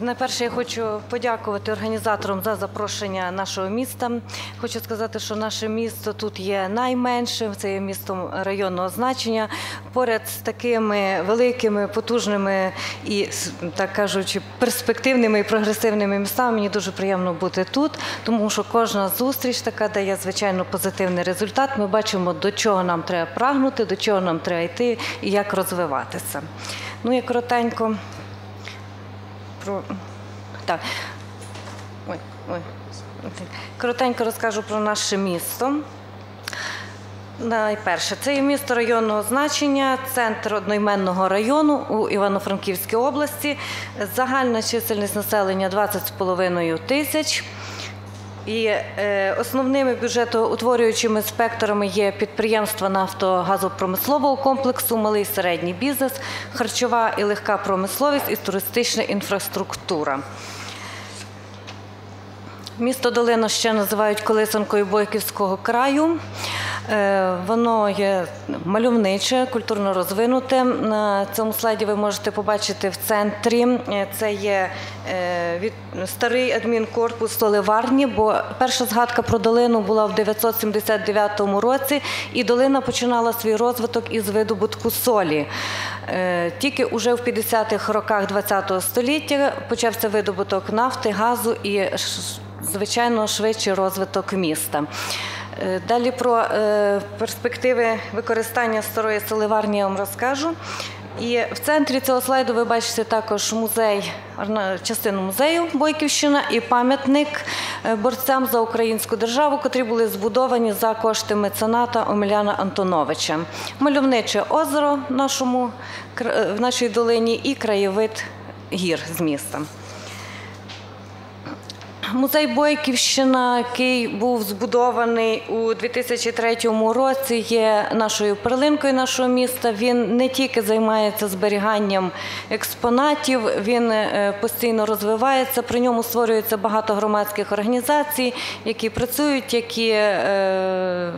Найперше я хочу подякувати організаторам за запрошення нашого міста. Хочу сказати, що наше місто тут є найменшим, це є містом районного значення. Поряд з такими великими, потужними і, так кажучи, перспективними і прогресивними містами. Мені дуже приємно бути тут, тому що кожна зустріч така дає звичайно позитивний результат. Ми бачимо, до чого нам треба прагнути, до чого нам треба йти і як розвиватися. Ну, я коротенько про так. Ой, ой. Коротенько розкажу про наше місто. Найперше, це є місто районного значення, центр одноіменного району у Івано-Франківській області. Загальна чисельність населення 20,5 тисяч. І е, основними бюджетоутворюючими спектрами є підприємства нафтогазопромислового комплексу, малий середній бізнес, харчова і легка промисловість і туристична інфраструктура. Місто Долина ще називають колисанкою Бойківського краю. Е, Воно є мальовниче, культурно розвинуте. На цьому слайді ви можете побачити в центрі. е, Це є е, від- старий адмінкорпус Соливарні, бо перша згадка про долину була в 979 році, і долина починала свій розвиток із видобутку солі. Тільки уже в 50-х роках ХХ століття почався видобуток нафти, газу і звичайно швидший розвиток міста. Е, Далі про е, перспективи використання старої соливарні я вам розкажу. І в центрі цього слайду ви бачите також музей, частину музею Бойківщина і пам'ятник е, борцям за українську державу, котрі були збудовані за кошти мецената Омеляна Антоновича. Мальовниче озеро в, нашому, в нашій долині і краєвид гір з міста. Музей Бойківщина, який був збудований у 2003 році, є нашою перлинкою нашого міста. Він не тільки займається зберіганням експонатів, він е, постійно розвивається. При ньому створюється багато громадських організацій, які працюють, які е,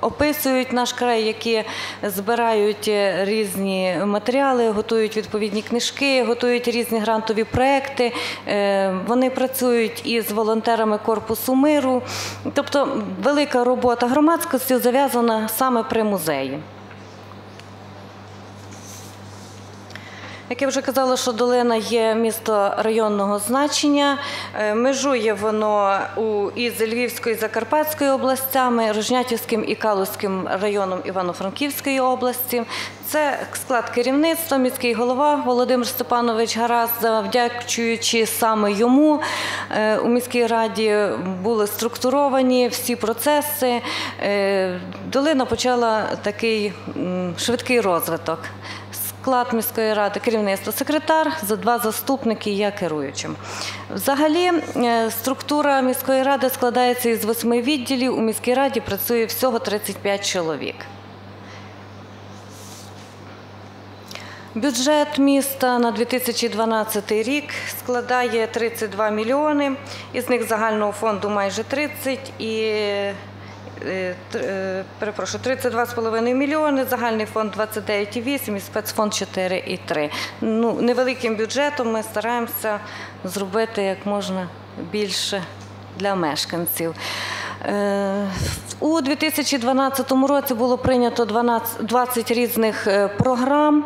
описують наш край, які збирають е, різні матеріали, готують відповідні книжки, готують різні грантові проекти. Вони працюють із волонтерами корпусу миру. Тобто велика робота громадськості зав'язана саме при музеї. Як я вже казала, що долина є місто районного значення. Е, Межує воно із Львівською і Закарпатською областями, Рожнятівським і Калузьким районом Івано-Франківської області. Це склад керівництва, міський голова Володимир Степанович Гарас, завдячуючи саме йому е, у міській раді були структуровані всі процеси. Е, Долина почала такий швидкий розвиток. Склад міської ради, керівництво, секретар, за два заступники, я керуючим. Взагалі, е, структура міської ради складається із восьми відділів. У міській раді працює всього 35 чоловік. Бюджет міста на 2012 рік складає 32 мільйони, із них загального фонду майже 30 і перепрошую, 32,5 мільйони, загальний фонд 29,8 і спецфонд 4,3. Ну, невеликим бюджетом ми стараємося зробити як можна більше для мешканців. Е, У 2012 році було прийнято 12, 20 різних е, програм.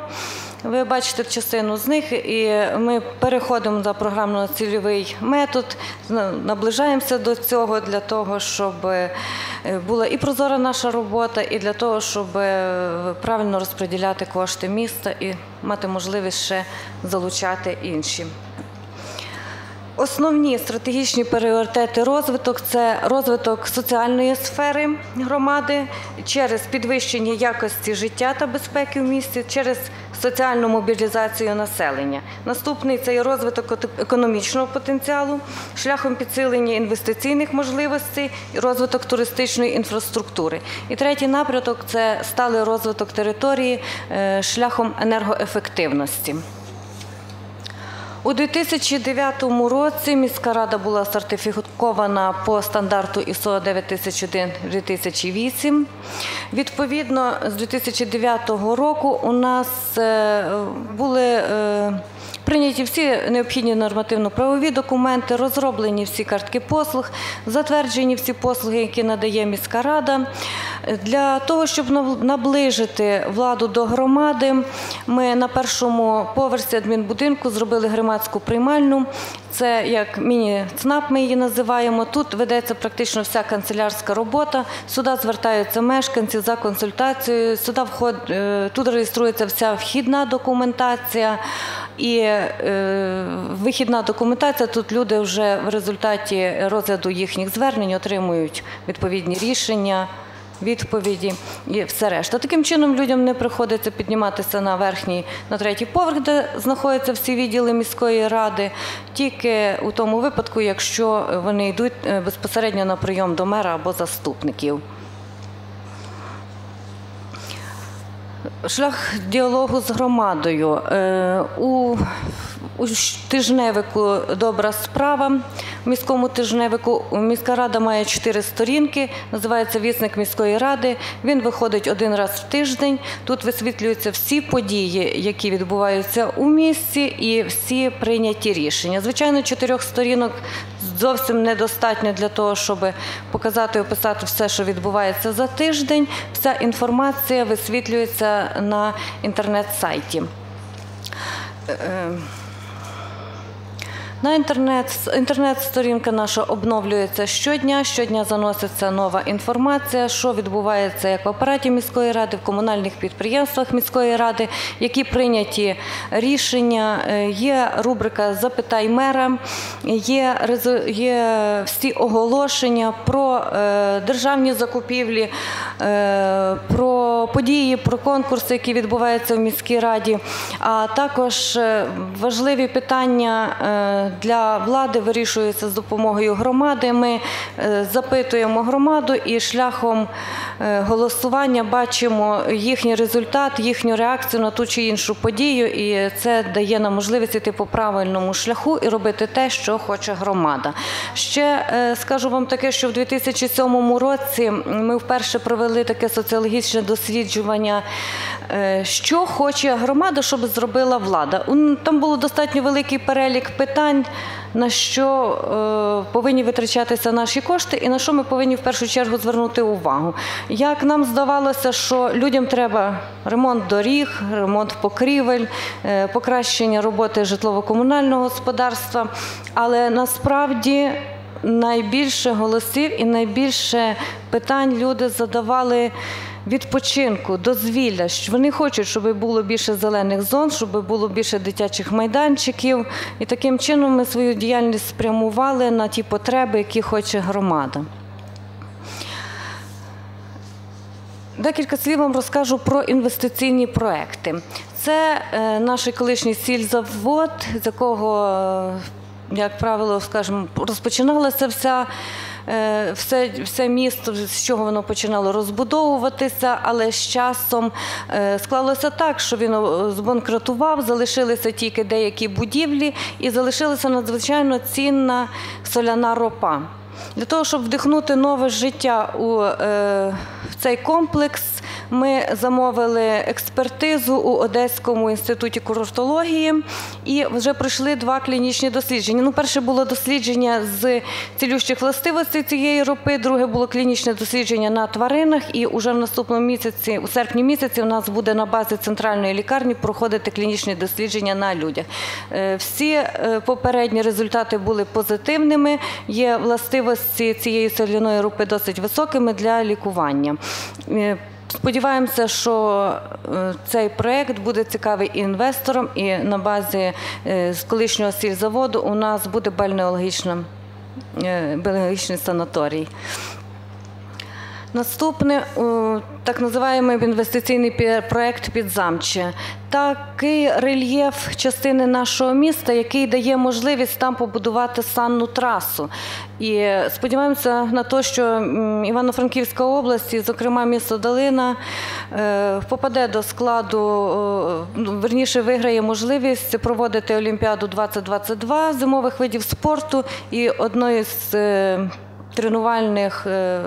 Ви бачите частину з них, і ми переходимо за програмно-цільовий метод, наближаємося до цього для того, щоб е, була і прозора наша робота, і для того, щоб е, правильно розподіляти кошти міста і мати можливість ще залучати інші. Основні стратегічні пріоритети розвиток це розвиток соціальної сфери громади через підвищення якості життя та безпеки в місті, через соціальну мобілізацію населення. Наступний це розвиток економічного потенціалу шляхом підсилення інвестиційних можливостей і розвиток туристичної інфраструктури. І третій напрямок це сталий розвиток території е, шляхом енергоефективності. У У 2009 році міська рада була сертифікована по стандарту ISO 9001-2008. Відповідно, з 2009 року у нас е, були е, Прийняті всі необхідні нормативно-правові документи, розроблені всі картки послуг, затверджені всі послуги, які надає міська рада. Для того, щоб наближити владу до громади, ми на першому поверсі адмінбудинку зробили громадську приймальну. Це як міні-ЦНАП, ми її називаємо. Тут ведеться практично вся канцелярська робота. Сюди звертаються мешканці за консультацією. Сюди вход, е, тут реєструється вся вхідна документація. І е, вихідна документація тут люди вже в результаті розгляду їхніх звернень отримують відповідні рішення, відповіді і все решта. Таким чином людям не приходиться підніматися на верхній, на третій поверх, де знаходяться всі відділи міської ради, тільки у тому випадку, якщо вони йдуть е, безпосередньо на прийом до мера або заступників. Шлях діалогу з громадою. Е, У, тижневику Добра справа в міському тижневику міська рада має чотири сторінки, називається Вісник міської ради. Він виходить один раз в тиждень. Тут висвітлюються всі події, які відбуваються у місті, і всі прийняті рішення. Звичайно, чотирьох сторінок зовсім недостатньо для того, щоб показати і описати все, що відбувається за тиждень. Вся інформація висвітлюється на інтернет-сайті. На інтернет інтернет-сторінка наша обновлюється щодня. Щодня заноситься нова інформація, що відбувається як в апараті міської ради, в комунальних підприємствах міської ради, які прийняті рішення. Е, Є рубрика Запитай мера, є, є всі оголошення про е, державні закупівлі, е, про події, про конкурси, які відбуваються в міській раді, а також важливі питання для влади вирішуються з допомогою громади. Ми е, запитуємо громаду і шляхом е, голосування бачимо їхній результат, їхню реакцію на ту чи іншу подію, і це дає нам можливість йти по правильному шляху і робити те, що хоче громада. Ще е, скажу вам таке, що в 2007 році ми вперше провели таке соціологічне досліджування, що хоче громада, щоб зробила влада. Там було достатньо великий перелік питань, на що е, повинні витрачатися наші кошти, і на що ми повинні в першу чергу звернути увагу. Як нам здавалося, що людям треба ремонт доріг, ремонт покрівель, е, покращення роботи житлово-комунального господарства, але насправді. Найбільше голосів і найбільше питань люди задавали відпочинку, дозвілля. Вони хочуть, щоб було більше зелених зон, щоб було більше дитячих майданчиків. І таким чином ми свою діяльність спрямували на ті потреби, які хоче громада. Декілька слів вам розкажу про інвестиційні проекти. Це е, наш колишній сільзавод, з якого, е, як правило, скажімо, розпочиналася вся. Е, Все, все місто, з чого воно починало розбудовуватися, але з часом е, склалося так, що він е, збанкрутував, залишилися тільки деякі будівлі і залишилася надзвичайно цінна соляна ропа. Для того, щоб вдихнути нове життя у е, в цей комплекс, ми замовили експертизу у Одеському інституті курортології і вже пройшли два клінічні дослідження. Ну, перше було дослідження з цілющих властивостей цієї ропи, друге було клінічне дослідження на тваринах. І вже в наступному місяці, у серпні місяці, у нас буде на базі центральної лікарні проходити клінічні дослідження на людях. Е, Всі е, попередні результати були позитивними. Є властивості цієї соляної рупи досить високими для лікування. Сподіваємося, що е, цей проект буде цікавий і інвесторам, і на базі е, з колишнього сільзаводу у нас буде е, бальнеологічний санаторій. Наступне так називаємо інвестиційний проект Підзамче. Такий рельєф частини нашого міста, який дає можливість там побудувати санну трасу. І сподіваємося на те, що Івано-Франківська область, і, зокрема місто Долина, е, попаде до складу, е, ну, верніше виграє можливість проводити Олімпіаду 2022 зимових видів спорту і одною з е, тренувальних, е,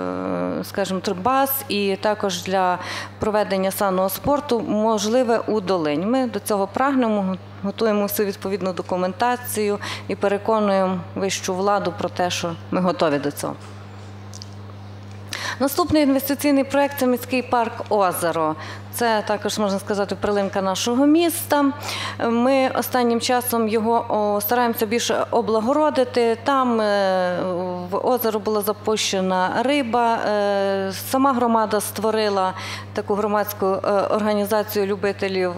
скажімо, баз і також для проведення санного спорту можливе у Долині. Ми до цього прагнемо, готуємо всю відповідну документацію і переконуємо вищу владу про те, що ми готові до цього. Наступний інвестиційний проект це міський парк Озеро. Це також можна сказати прилинка нашого міста. Ми останнім часом його стараємося більше облагородити. Там е, в озеро була запущена риба. Е, Сама громада створила таку громадську е, організацію любителів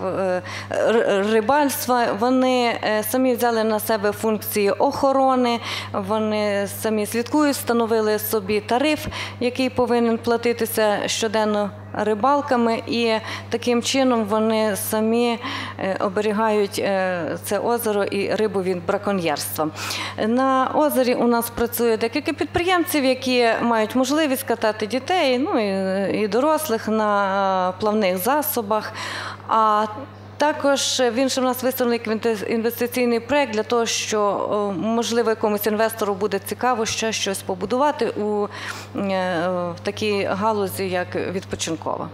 рибальства. Вони самі взяли на себе функції охорони. Вони самі слідкують, встановили собі тариф, який повинен платитися щоденно рибалками, і таким чином вони самі е, оберігають е, це озеро і рибу від браконьєрства. На озері у нас працює декілька підприємців, які мають можливість катати дітей, ну і, дорослих на плавних засобах. А також ще в нас виставлений інвестиційний проект для того, що можливо якомусь інвестору буде цікаво ще щось побудувати у е, в такій галузі, як відпочинкова.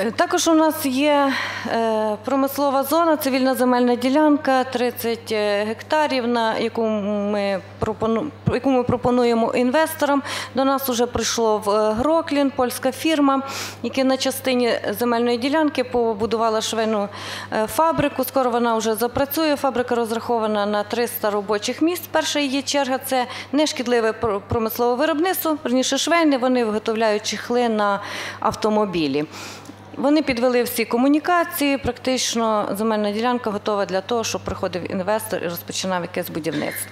Е, Також у нас є е, промислова зона, цивільна земельна ділянка 30 гектарів, на яку ми, яку ми пропонуємо інвесторам. До нас вже прийшло в е, Гроклін, польська фірма, яка на частині земельної ділянки побудувала швейну е, фабрику. Скоро вона вже запрацює. Фабрика розрахована на 300 робочих місць. Перша її черга це нешкідливе промислове виробництво, верніше швейне. Вони виготовляють чехли на автомобілі. Вони підвели всі комунікації. Практично земельна ділянка готова для того, щоб приходив інвестор і розпочинав якесь будівництво.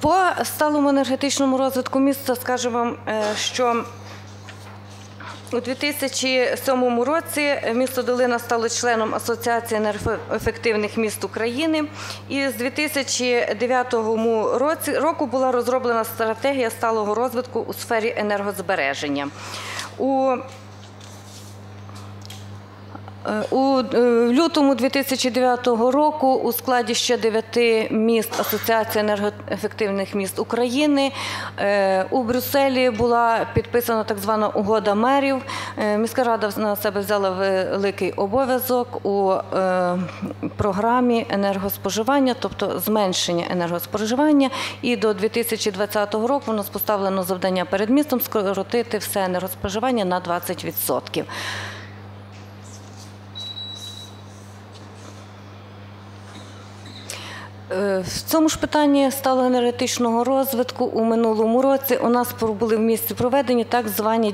По сталому енергетичному розвитку міста скажу вам, е, що у 2007 році місто Долина стало членом Асоціації енергоефективних міст України. І з 2009 року була розроблена стратегія сталого розвитку у сфері енергозбереження. У У е, лютому 2009 року у складі ще дев'яти міст Асоціації енергоефективних міст України е, у Брюсселі була підписана так звана угода мерів. Е, Міська рада на себе взяла великий обов'язок у е, програмі енергоспоживання, тобто зменшення енергоспоживання. І до 2020 року нас поставлено завдання перед містом скоротити все енергоспоживання на 20%. В цьому ж питанні сталого енергетичного розвитку у минулому році у нас були в місті проведені так звані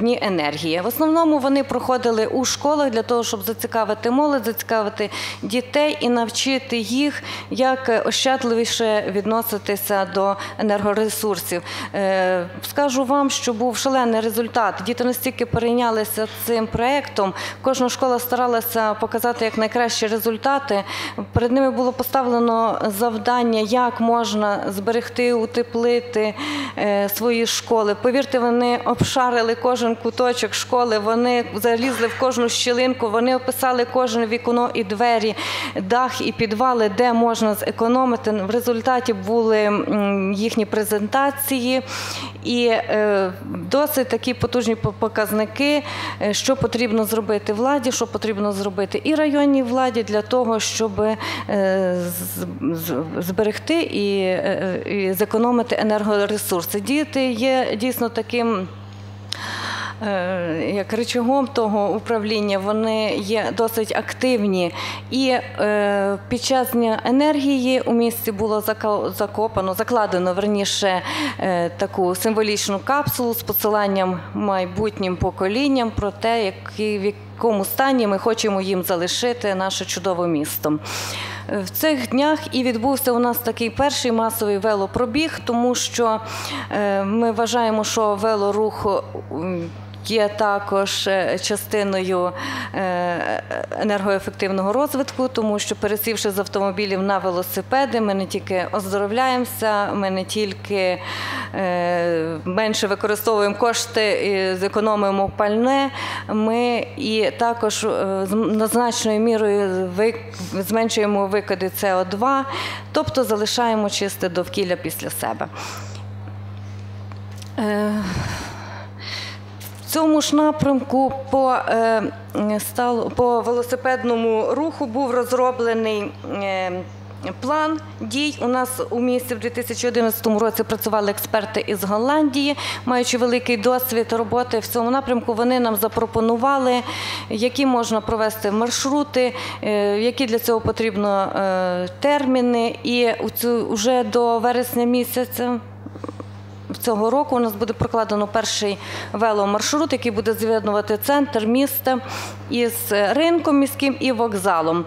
дні енергії. В основному вони проходили у школах для того, щоб зацікавити молодь, зацікавити дітей і навчити їх, як ощадливіше відноситися до енергоресурсів. Е, Скажу вам, що був шалений результат. Діти настільки перейнялися цим проєктом. Кожна школа старалася показати як найкращі результати. Перед ними було поставлено завдання, як можна зберегти, утеплити е, свої школи. Повірте, вони обшарили кожен куточок школи, вони залізли в кожну щілинку, вони описали кожне вікно і двері, дах і підвали, де можна зекономити. В результаті були їхні презентації і е, досить такі потужні показники, е, що потрібно зробити владі, що потрібно зробити і районній владі для того, щоб зберегти і, е, і зекономити енергоресурси. Діти є дійсно таким. е, Як речагом того управління вони є досить активні, і е, під час дня енергії у місті було закопано, закладено верніше е, таку символічну капсулу з посиланням майбутнім поколінням про те, який, в якому стані ми хочемо їм залишити наше чудове місто. В цих днях і відбувся у нас такий перший масовий велопробіг, тому що е, ми вважаємо, що велорух є також е, частиною е, енергоефективного розвитку, тому що пересівши з автомобілів на велосипеди, ми не тільки оздоровляємося, ми не тільки е, менше використовуємо кошти, зекономимо пальне, ми і також значною мірою зменшуємо викиди СО2, тобто залишаємо чисте довкілля після себе. Цьому ж напрямку по, е, по велосипедному руху був розроблений е, план дій. У нас у місті в 2011 році працювали експерти із Голландії, маючи великий досвід роботи в цьому напрямку. Вони нам запропонували, які можна провести маршрути, е, які для цього потрібно терміни. І вже до вересня місяця цього року у нас буде прокладено перший веломаршрут, який буде з'єднувати центр міста із ринком міським і вокзалом.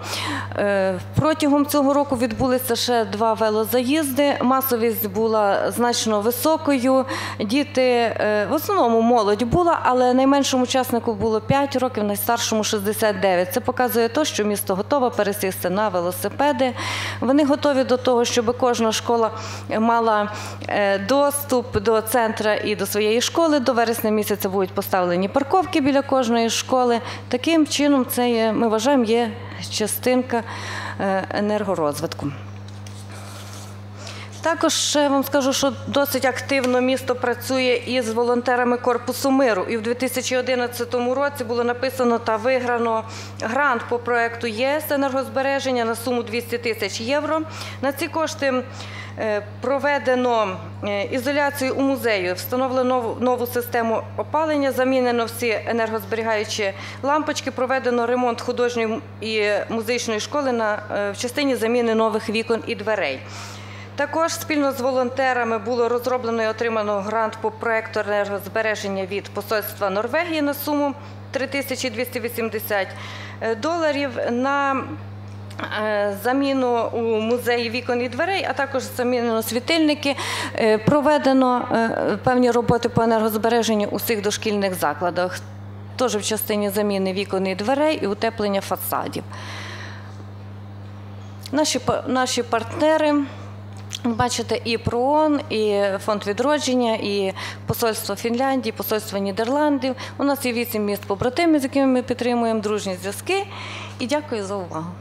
Е, Протягом цього року відбулися ще два велозаїзди. Масовість була значно високою. Діти, е, в основному молодь була, але найменшому учаснику було 5 років, найстаршому 69. Це показує те, що місто готове пересісти на велосипеди. Вони готові до того, щоб кожна школа мала е, доступ до центра і до своєї школи. До вересня місяця будуть поставлені парковки біля кожної школи. Таким чином, це є, ми вважаємо, є частинка е, енергорозвитку. Також вам скажу, що досить активно місто працює із волонтерами Корпусу миру. І в 2011 році було написано та виграно грант по проекту ЄС енергозбереження на суму 200 тисяч євро. На ці кошти проведено е, ізоляцію у музею, встановлено нову, систему опалення, замінено всі енергозберігаючі лампочки, проведено ремонт художньої і музичної школи е, в частині заміни нових вікон і дверей. Також спільно з волонтерами було розроблено і отримано грант по проекту енергозбереження від посольства Норвегії на суму 3280 доларів на е, заміну у музеї вікон і дверей, а також замінено світильники. Е, Проведено е, певні роботи по енергозбереженню у всіх дошкільних закладах, теж в частині заміни вікон і дверей і утеплення фасадів. Наші, наші партнери. Бачите, і ПРООН, і фонд відродження, і посольство Фінляндії, посольство Нідерландів. У нас є вісім міст побратимів, з якими ми підтримуємо дружні зв'язки. І дякую за увагу.